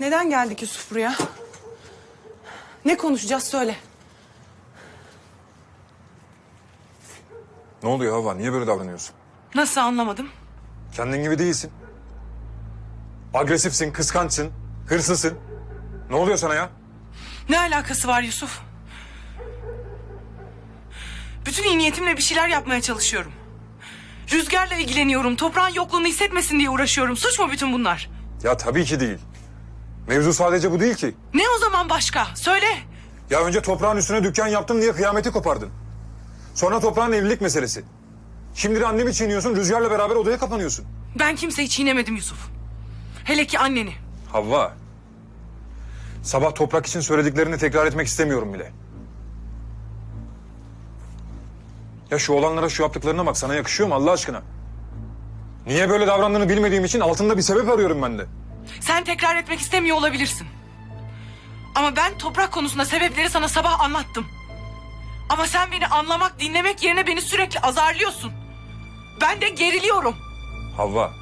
Neden geldik Yusuf buraya? Ne konuşacağız söyle. Ne oluyor Hava? Niye böyle davranıyorsun? Nasıl anlamadım? Kendin gibi değilsin. Agresifsin, kıskançsın, hırsızsın. Ne oluyor sana ya? Ne alakası var Yusuf? Bütün iyi niyetimle bir şeyler yapmaya çalışıyorum. Rüzgarla ilgileniyorum. Toprağın yokluğunu hissetmesin diye uğraşıyorum. Suç mu bütün bunlar? Ya tabii ki değil. Mevzu sadece bu değil ki. Ne o zaman başka? Söyle. Ya önce toprağın üstüne dükkan yaptım diye kıyameti kopardın. Sonra toprağın evlilik meselesi. Şimdi de annemi çiğniyorsun, Rüzgar'la beraber odaya kapanıyorsun. Ben kimseyi çiğnemedim Yusuf. Hele ki anneni. Havva. Sabah toprak için söylediklerini tekrar etmek istemiyorum bile. Ya şu olanlara şu yaptıklarına bak sana yakışıyor mu Allah aşkına? Niye böyle davrandığını bilmediğim için altında bir sebep arıyorum ben de. Sen tekrar etmek istemiyor olabilirsin. Ama ben toprak konusunda sebepleri sana sabah anlattım. Ama sen beni anlamak, dinlemek yerine beni sürekli azarlıyorsun. Ben de geriliyorum. Havva.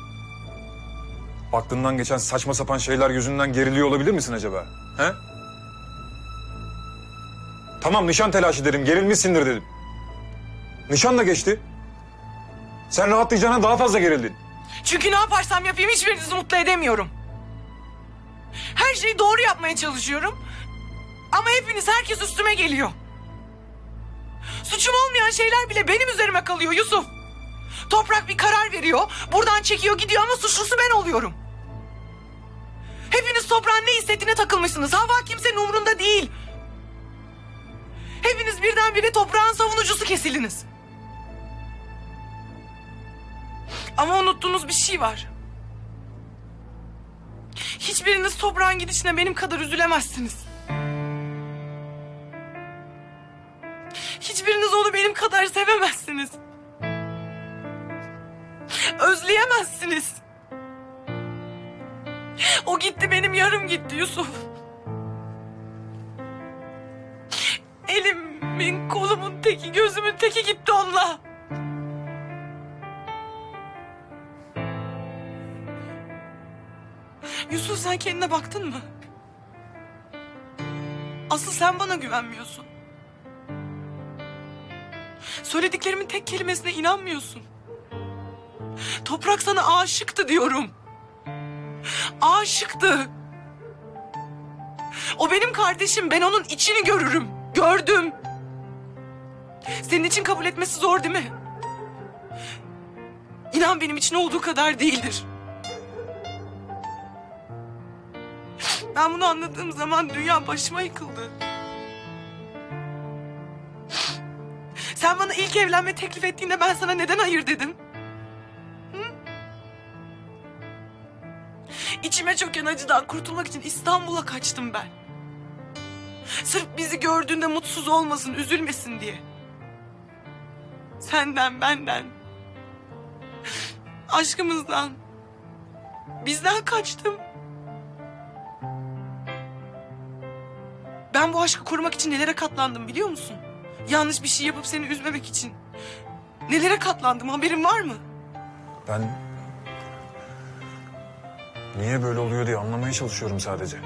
Aklından geçen saçma sapan şeyler yüzünden geriliyor olabilir misin acaba? He? Tamam nişan telaşı dedim, gerilmişsindir dedim. Nişan da geçti. Sen rahatlayacağına daha fazla gerildin. Çünkü ne yaparsam yapayım hiçbirinizi mutlu edemiyorum. Her şeyi doğru yapmaya çalışıyorum. Ama hepiniz herkes üstüme geliyor. Suçum olmayan şeyler bile benim üzerime kalıyor Yusuf. Toprak bir karar veriyor. Buradan çekiyor gidiyor ama suçlusu ben oluyorum. Hepiniz toprağın ne hissettiğine takılmışsınız. Hava kimsenin umurunda değil. Hepiniz birdenbire toprağın savunucusu kesildiniz. Ama unuttuğunuz bir şey var. Hiçbiriniz toprağın gidişine benim kadar üzülemezsiniz. Hiçbiriniz onu benim kadar sevemezsiniz. Özleyemezsiniz. O gitti benim yarım gitti Yusuf. Elimin kolumun teki gözümün teki gitti onunla. Yusuf sen kendine baktın mı? Asıl sen bana güvenmiyorsun. Söylediklerimin tek kelimesine inanmıyorsun. Toprak sana aşıktı diyorum. Aşıktı. O benim kardeşim. Ben onun içini görürüm. Gördüm. Senin için kabul etmesi zor değil mi? İnan benim için olduğu kadar değildir. Ben bunu anladığım zaman dünya başıma yıkıldı. Sen bana ilk evlenme teklif ettiğinde ben sana neden hayır dedim? Hı? İçime çöken acıdan kurtulmak için İstanbul'a kaçtım ben. Sırf bizi gördüğünde mutsuz olmasın, üzülmesin diye. Senden, benden. Aşkımızdan. Bizden kaçtım. Ben bu aşkı korumak için nelere katlandım biliyor musun? Yanlış bir şey yapıp seni üzmemek için. Nelere katlandım haberin var mı? Ben... Niye böyle oluyor diye anlamaya çalışıyorum sadece.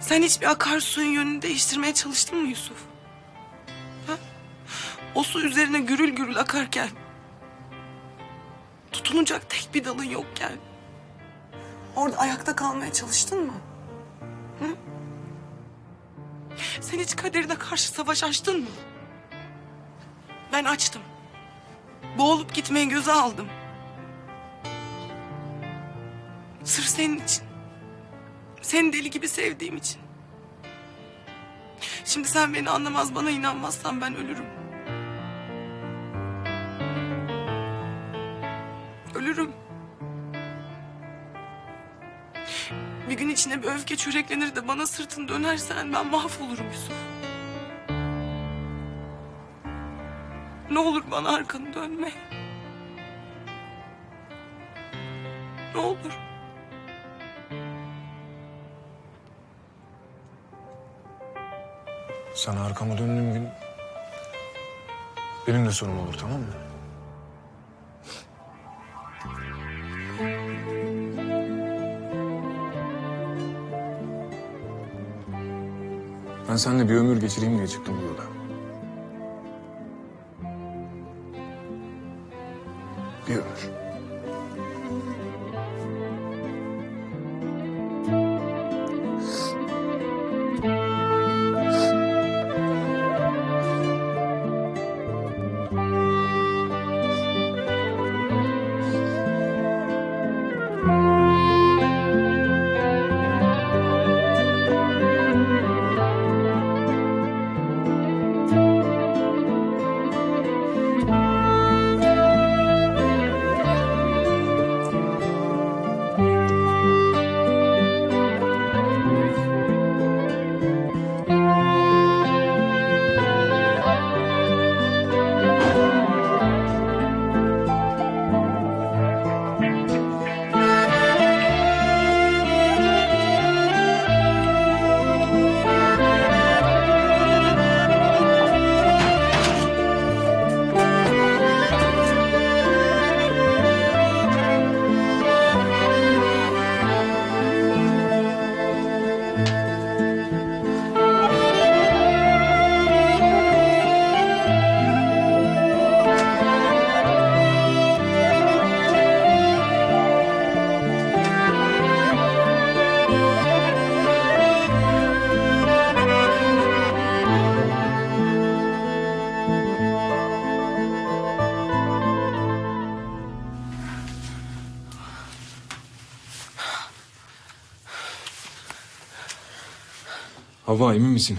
Sen hiçbir akarsuyun yönünü değiştirmeye çalıştın mı Yusuf? Ha? O su üzerine gürül gürül akarken... ...tutunacak tek bir dalın yokken... ...orada ayakta kalmaya çalıştın mı? Hı? Sen hiç kaderine karşı savaş açtın mı? Ben açtım. Boğulup gitmeyi göze aldım. Sırf senin için. Seni deli gibi sevdiğim için. Şimdi sen beni anlamaz, bana inanmazsan ben ölürüm. Ölürüm. Bir gün içine bir öfke çöreklenir de bana sırtını dönersen ben mahvolurum Yusuf. Ne olur bana arkanı dönme. Ne olur. Sana arkama döndüğüm gün... ...benim de sonum olur tamam mı? Ben seninle bir ömür geçireyim diye çıktım bu yola. Hava emin misin?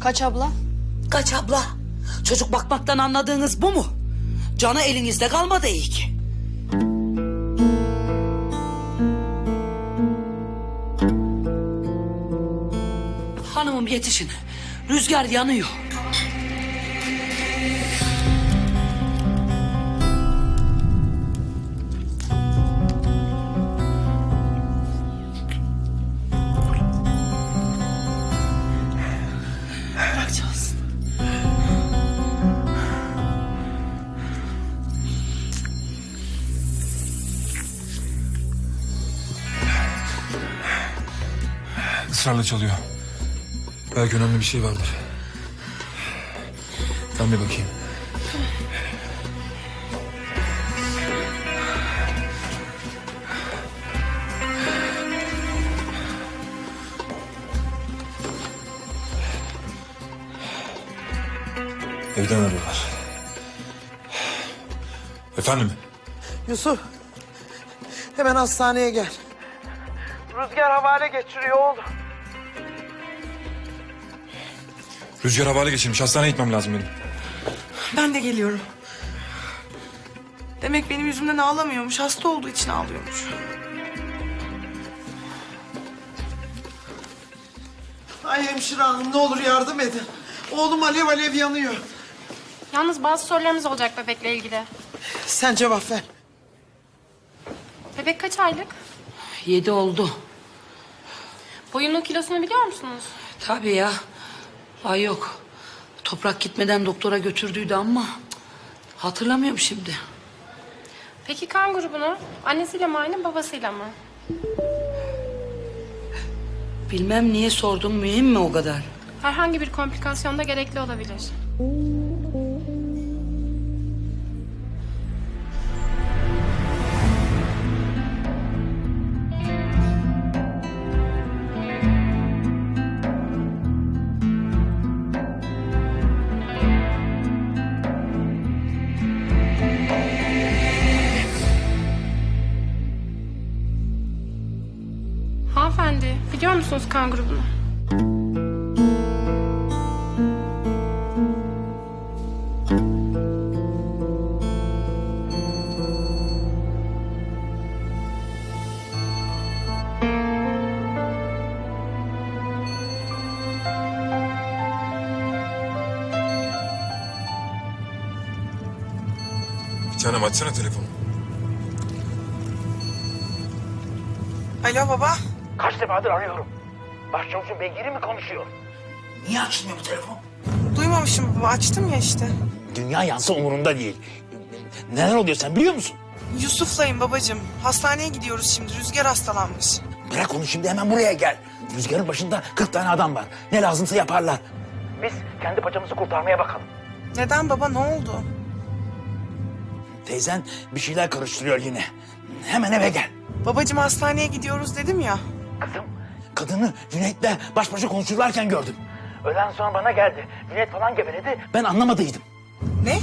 Kaç abla? Kaç abla? Çocuk bakmaktan anladığınız bu mu? Canı elinizde kalmadı iyi ki. Hanımım yetişin. Rüzgar yanıyor. Israrla çalıyor. Belki önemli bir şey vardır. Ben bir bakayım. Evden arıyorlar. Efendim? Yusuf. Hemen hastaneye gel. Rüzgar havale geçiriyor oğlum. Rüzgar havale geçirmiş. Hastaneye gitmem lazım benim. Ben de geliyorum. Demek benim yüzümden ağlamıyormuş. Hasta olduğu için ağlıyormuş. Ay hemşire hanım ne olur yardım edin. Oğlum alev alev yanıyor. Yalnız bazı sorularımız olacak bebekle ilgili. Sen cevap ver. Bebek kaç aylık? Yedi oldu. Boyunun kilosunu biliyor musunuz? Tabii ya. Ay yok. Toprak gitmeden doktora götürdüydü ama... cık, Hatırlamıyorum şimdi. Peki kan grubunu? Annesiyle mi aynı babasıyla mı? Bilmem niye sordum. Mühim mi o kadar? Herhangi bir komplikasyon da gerekli olabilir. Musunuz kan grubunu? Bir tanem açsana telefonu. Alo baba. Kaç defadır arıyorum. Başçavuşun beygiri mi konuşuyor? Niye açmıyor bu telefon? Duymamışım baba. Açtım ya işte. Dünya yansa umurunda değil. Neler oluyor sen biliyor musun? Yusuf'layım babacığım. Hastaneye gidiyoruz şimdi. Rüzgar hastalanmış. Bırak onu şimdi hemen buraya gel. Rüzgarın başında 40 tane adam var. Ne lazımsa yaparlar. Biz kendi paçamızı kurtarmaya bakalım. Neden baba ne oldu? Teyzen bir şeyler karıştırıyor yine. Hemen eve gel. Babacığım hastaneye gidiyoruz dedim ya. Kızım, kadını Cüneyt'le baş başa konuşurlarken gördüm. Öğleden sonra bana geldi. Cüneyt falan geveledi. Ben anlamadıydım. Ne?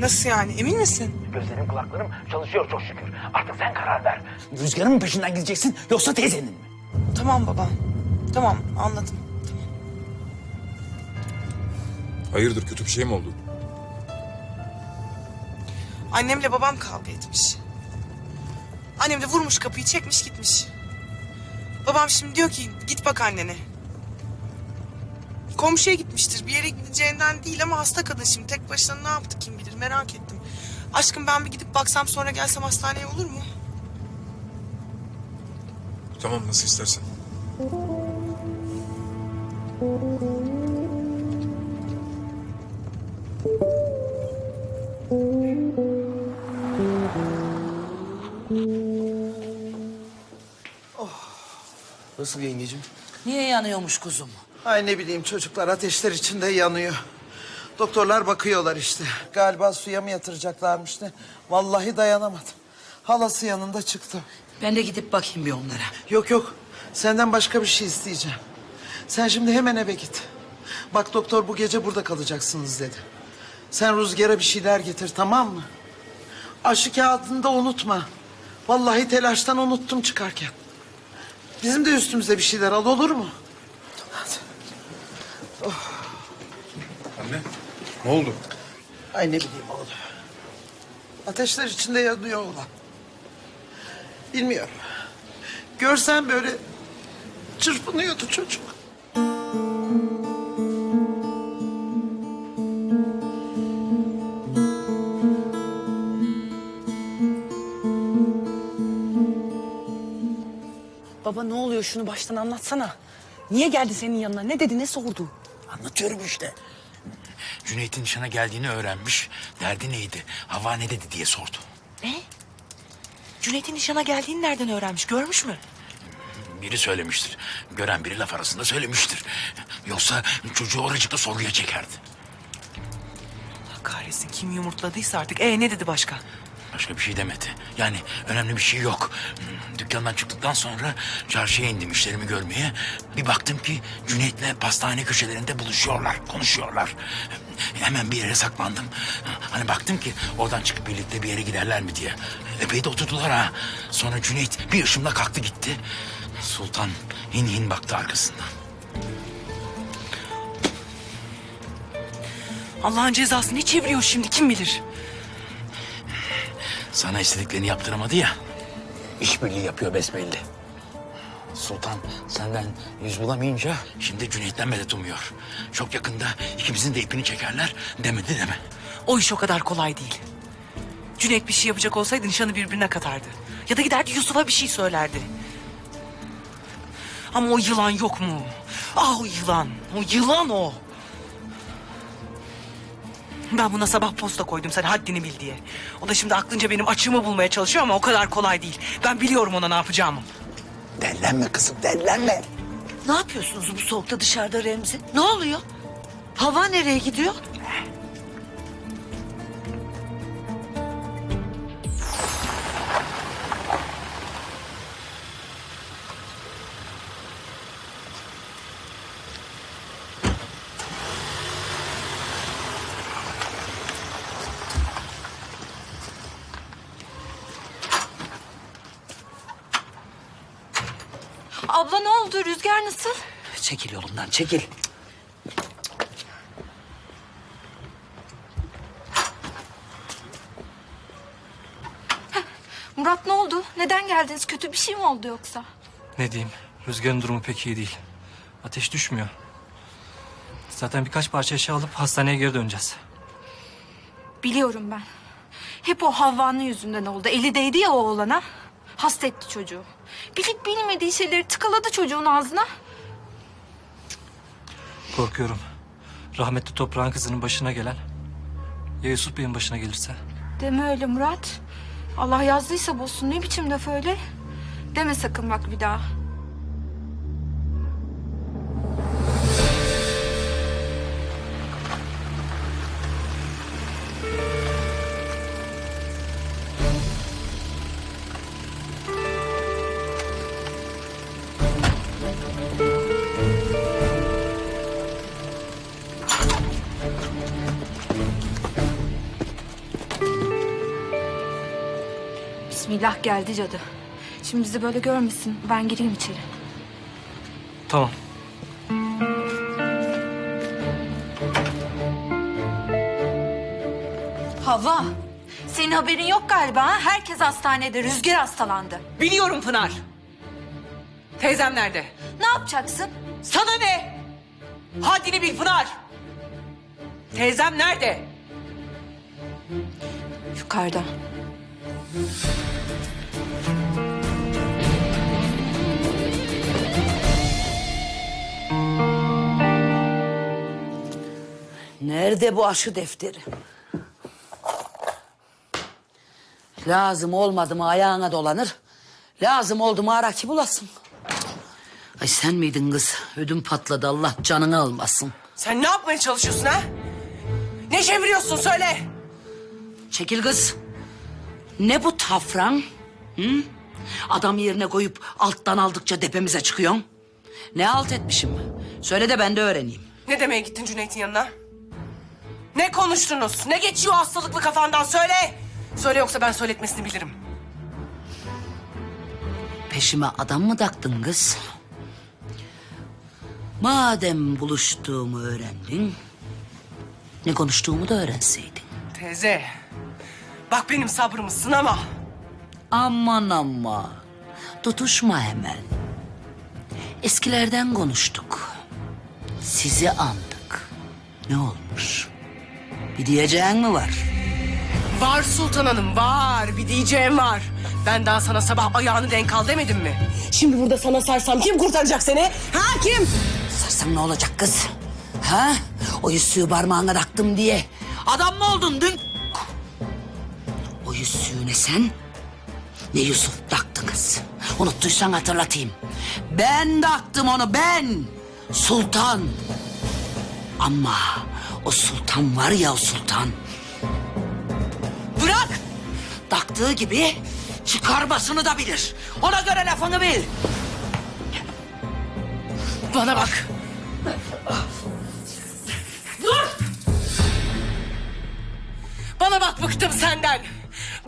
Nasıl yani emin misin? Gözlerim kulaklarım çalışıyor çok şükür. Artık sen karar ver. Rüzgarın mı peşinden gideceksin yoksa teyzenin mi? Tamam baba. Tamam anladım. Hayırdır kötü bir şey mi oldu? Annemle babam kavga etmiş. Annem de vurmuş kapıyı çekmiş gitmiş. Babam şimdi diyor ki git bak annene. Komşuya gitmiştir. Bir yere gideceğinden değil ama hasta kadın şimdi. Tek başına ne yaptı kim bilir merak ettim. Aşkım ben bir gidip baksam sonra gelsem hastaneye olur mu? Tamam nasıl istersen. Nasıl yengecim? Niye yanıyormuş kuzum? Ay ne bileyim çocuklar ateşler içinde yanıyor. Doktorlar bakıyorlar işte. Galiba suya mı yatıracaklarmış ne? Vallahi dayanamadım. Halası yanında çıktı. Ben de gidip bakayım bir onlara. Yok yok. Senden başka bir şey isteyeceğim. Sen şimdi hemen eve git. Bak doktor bu gece burada kalacaksınız dedi. Sen Rüzgar'a bir şeyler getir tamam mı? Aşı kağıdını da unutma. Vallahi telaştan unuttum çıkarken. Bizim de üstümüze bir şeyler al olur mu? Hadi. Anne ne oldu? Ay ne bileyim oğlum. Ateşler içinde yanıyor oğlan. Bilmiyorum. Görsen böyle çırpınıyordu çocuk. Baba ne oluyor şunu baştan anlatsana. Niye geldi senin yanına? Ne dedi ne sordu? Anlatıyorum işte. Cüneyt'in nişana geldiğini öğrenmiş. Derdi neydi? Hava ne dedi diye sordu. Ne? Cüneyt'in nişana geldiğini nereden öğrenmiş? Görmüş mü? Biri söylemiştir. Gören biri laf arasında söylemiştir. Yoksa çocuğu oracıkta sorguya çekerdi. Allah kahretsin kim yumurtladıysa artık. E ne dedi başka? Başka bir şey demedi. Yani önemli bir şey yok. Dükkandan çıktıktan sonra çarşıya indim işlerimi görmeye. Bir baktım ki Cüneyt'le pastane köşelerinde buluşuyorlar, konuşuyorlar. Hemen bir yere saklandım. Hani baktım ki oradan çıkıp birlikte bir yere giderler mi diye. Epey de oturdular ha. Sonra Cüneyt bir ışımla kalktı gitti. Sultan hin hin baktı arkasından. Allah'ın cezası ne çeviriyor şimdi kim bilir? Sana istediklerini yaptıramadı ya. İşbirliği yapıyor besbelli. Sultan senden yüz bulamayınca şimdi Cüneyt'ten medet umuyor. Çok yakında ikimizin de ipini çekerler demedi deme. O iş o kadar kolay değil. Cüneyt bir şey yapacak olsaydı nişanı birbirine katardı. Ya da giderdi Yusuf'a bir şey söylerdi. Ama o yılan yok mu? Ah o yılan. O yılan o. Ben buna sabah posta koydum sen haddini bil diye. O da şimdi aklınca benim açığımı bulmaya çalışıyor ama o kadar kolay değil. Ben biliyorum ona ne yapacağımı. Dellenme kızım dellenme. Ne yapıyorsunuz bu soğukta dışarıda Remzi? Ne oluyor? Hava nereye gidiyor? Çekil yolumdan çekil. Murat ne oldu? Neden geldiniz? Kötü bir şey mi oldu yoksa? Ne diyeyim? Rüzgarın durumu pek iyi değil. Ateş düşmüyor. Zaten birkaç parça eşya alıp hastaneye geri döneceğiz. Biliyorum ben. Hep o Havva'nın yüzünden oldu. Eli değdi ya o oğlana. Hasta etti çocuğu. Bilip bilmediği şeyleri tıkaladı çocuğun ağzına. Korkuyorum. Rahmetli toprağın kızının başına gelen Ya Yusuf Bey'in başına gelirse? Deme öyle Murat. Allah yazdıysa bozsun. Ne biçim laf öyle? Deme sakın bak bir daha. Bismillah geldi cadı. Şimdi bizi böyle görmesin. Ben gireyim içeri. Tamam. Hava. Senin haberin yok galiba ha? Herkes hastanede. Rüzgar hastalandı. Biliyorum Pınar. Teyzem nerede? Ne yapacaksın? Sana ne? Haddini bil Pınar. Teyzem nerede? Yukarıda. Nerede bu aşı defteri? Lazım olmadı mı ayağına dolanır. Lazım oldu mu ara ki bulasın. Ay sen miydin kız? Ödüm patladı Allah canını almasın. Sen ne yapmaya çalışıyorsun ha? Ne çeviriyorsun söyle. Çekil kız. Ne bu tafran? Hı? Adam yerine koyup alttan aldıkça depemize çıkıyorsun. Ne alt etmişim? Söyle de ben de öğreneyim. Ne demeye gittin Cüneyt'in yanına? Ne konuştunuz? Ne geçiyor hastalıklı kafandan söyle. Söyle yoksa ben söyletmesini bilirim. Peşime adam mı taktın kız? Madem buluştuğumu öğrendin... ...ne konuştuğumu da öğrenseydin. Teyze. Bak benim sabrımı sınama. Aman ama. Tutuşma hemen. Eskilerden konuştuk. Sizi andık. Ne olmuş? Bir diyeceğin mi var? Var Sultan Hanım var. Bir diyeceğim var. Ben daha sana sabah ayağını denk al demedim mi? Şimdi burada sana sarsam kim kurtaracak seni? Ha kim? Sarsan ne olacak kız? Ha? O yüzüğü parmağına taktım diye. Adam mı oldun dün? O yüzüğü ne sen ne Yusuf taktınız. Unuttuysan hatırlatayım. Ben taktım onu ben. Sultan. Ama o sultan var ya o sultan. Bırak. Taktığı gibi çıkarmasını da bilir. Ona göre lafını bil. Bana bak. Bana bak bıktım senden.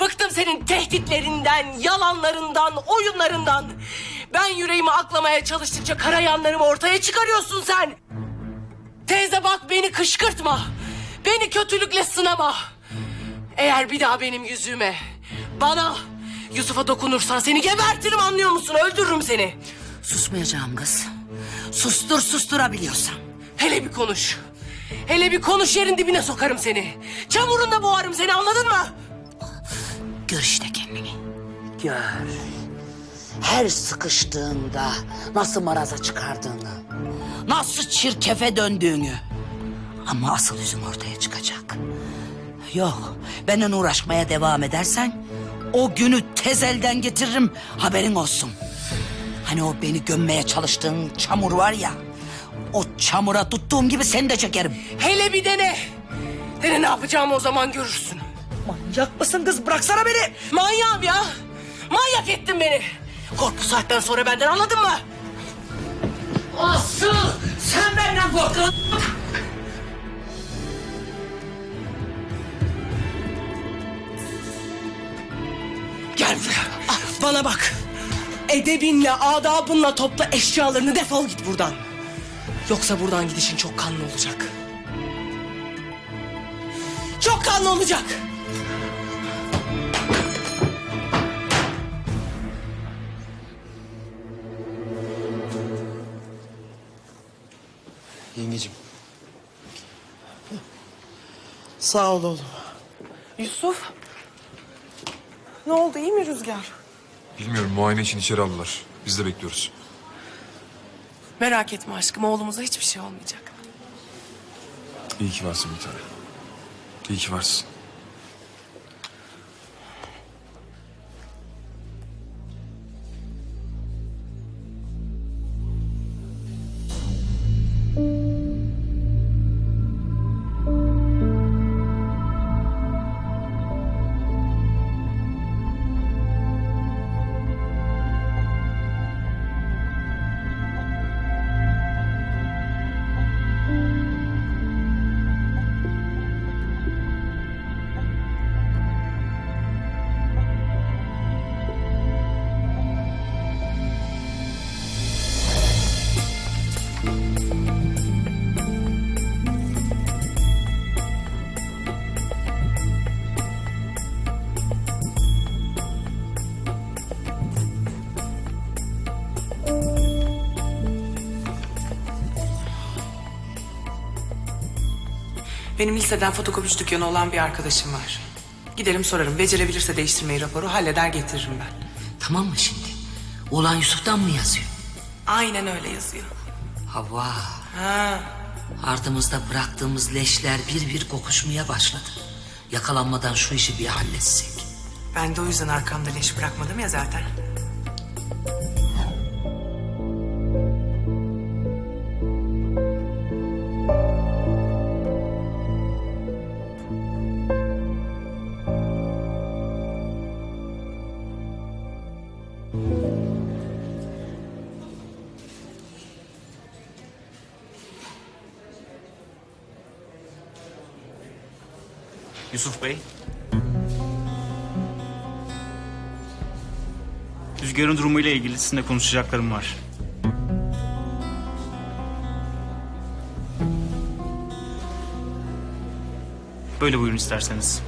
Bıktım senin tehditlerinden, yalanlarından, oyunlarından. Ben yüreğimi aklamaya çalıştıkça kara yanlarımı ortaya çıkarıyorsun sen. Teyze bak beni kışkırtma. Beni kötülükle sınama. Eğer bir daha benim yüzüme, bana, Yusuf'a dokunursan seni gebertirim anlıyor musun? Öldürürüm seni. Susmayacağım kız. Sustur susturabiliyorsan. Hele bir konuş. Hele bir konuş yerin dibine sokarım seni. Çamurunda boğarım seni anladın mı? Gör işte kendini. Gör. Her sıkıştığında nasıl maraza çıkardığını. Nasıl çirkefe döndüğünü. Ama asıl yüzün ortaya çıkacak. Yok, benden uğraşmaya devam edersen... ...o günü tez elden getiririm, haberin olsun. Hani o beni gömmeye çalıştığın çamur var ya... ...o çamura tuttuğum gibi seni de çekerim. Hele bir dene. Dene ne yapacağımı o zaman görürsün. Manyak mısın kız? Bıraksana beni. Manyağım ya. Manyak ettin beni. Kork bu saatten sonra benden anladın mı? Asıl sen benden korkun. Gel buraya. Bana bak. Edebinle, adabınla topla eşyalarını defol git buradan. Yoksa buradan gidişin çok kanlı olacak. Çok kanlı olacak. Yengecim. Sağ ol oğlum. Yusuf. Ne oldu iyi mi Rüzgar? Bilmiyorum muayene için içeri aldılar. Biz de bekliyoruz. Merak etme aşkım oğlumuza hiçbir şey olmayacak. İyi ki varsın bir tane. İyi ki varsın. Benim liseden fotokopici dükkanı olan bir arkadaşım var. Giderim sorarım. Becerebilirse değiştirmeyi raporu halleder getiririm ben. Tamam mı şimdi? Oğlan Yusuf'tan mı yazıyor? Aynen öyle yazıyor. Hava. Ha. Ardımızda bıraktığımız leşler bir bir kokuşmaya başladı. Yakalanmadan şu işi bir halletsek. Ben de o yüzden arkamda leş bırakmadım ya zaten. İlgili konuşacaklarım var. Böyle buyurun isterseniz.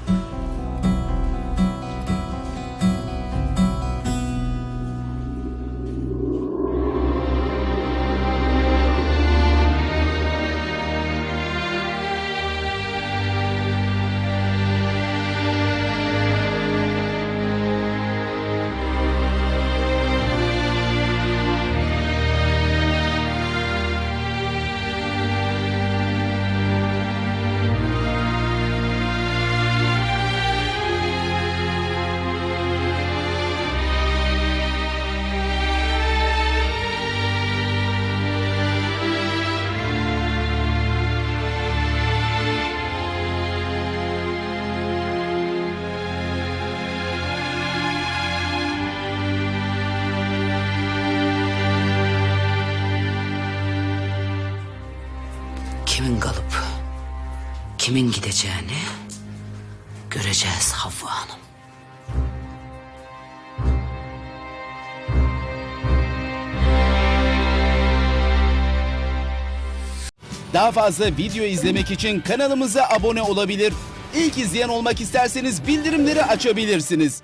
Kalıp kimin gideceğini göreceğiz Havva Hanım. Daha fazla video izlemek için kanalımıza abone olabilir. İlk izleyen olmak isterseniz bildirimleri açabilirsiniz.